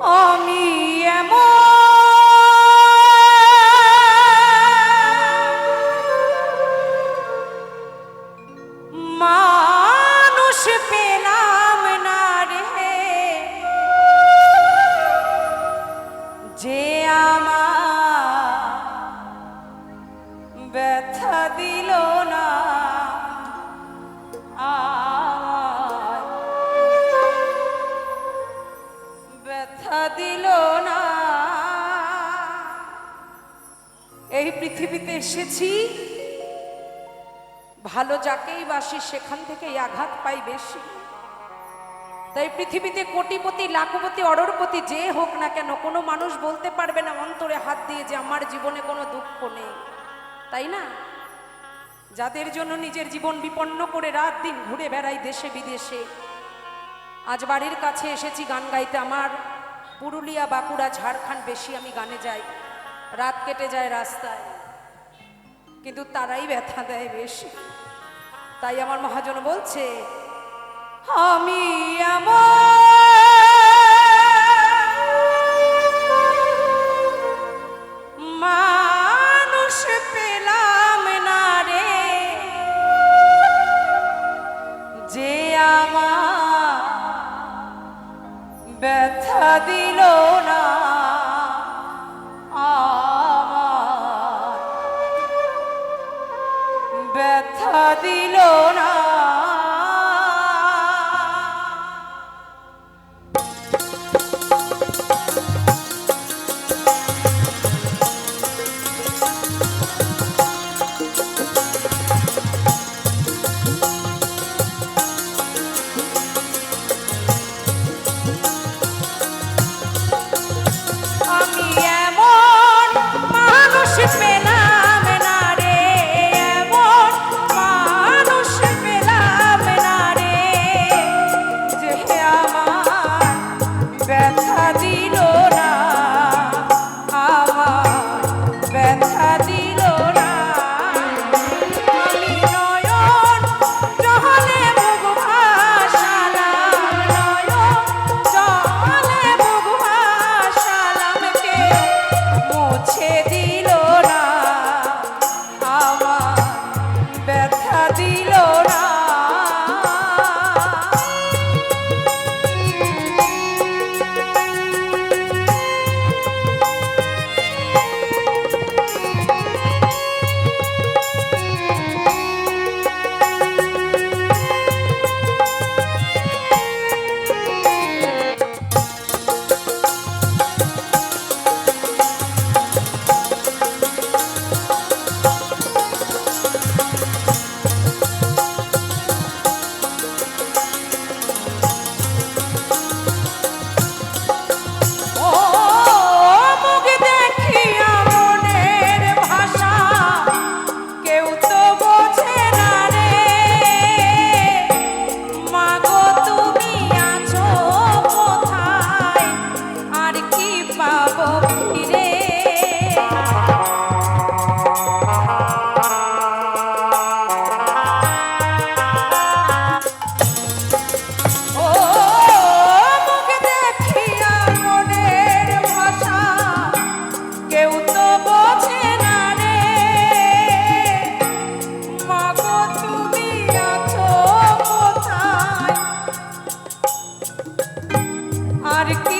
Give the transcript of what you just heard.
আমি এমন এসেছি। ভালো যাকেই বাসি সেখান থেকেই আঘাত পাই বেশি। তাই পৃথিবীতে কোটিপতি, লাখপতি অররপতি যে হোক না কেন, কোনো মানুষ বলতে পারবে না অন্তরে হাত দিয়ে যে আমার জীবনে কোনো দুঃখ নেই। তাই না? যাদের জন্য নিজের জীবন বিপন্ন করে রাত দিন ঘুরে বেড়াই দেশে বিদেশে। আজ বাড়ির কাছে এসেছি গান গাইতে। আমার পুরুলিয়া, বাঁকুড়া, ঝাড়খণ্ড বেশি আমি গানে যাই। রাত কেটে যায় রাস্তায়। কিন্তু তারাই ব্যথা দেয় বেশি। তাই আমার মহাজন বলছে, আমি এমন মানুষ পেলাম না রে, যে আমার ব্যথা দিল না। আর কি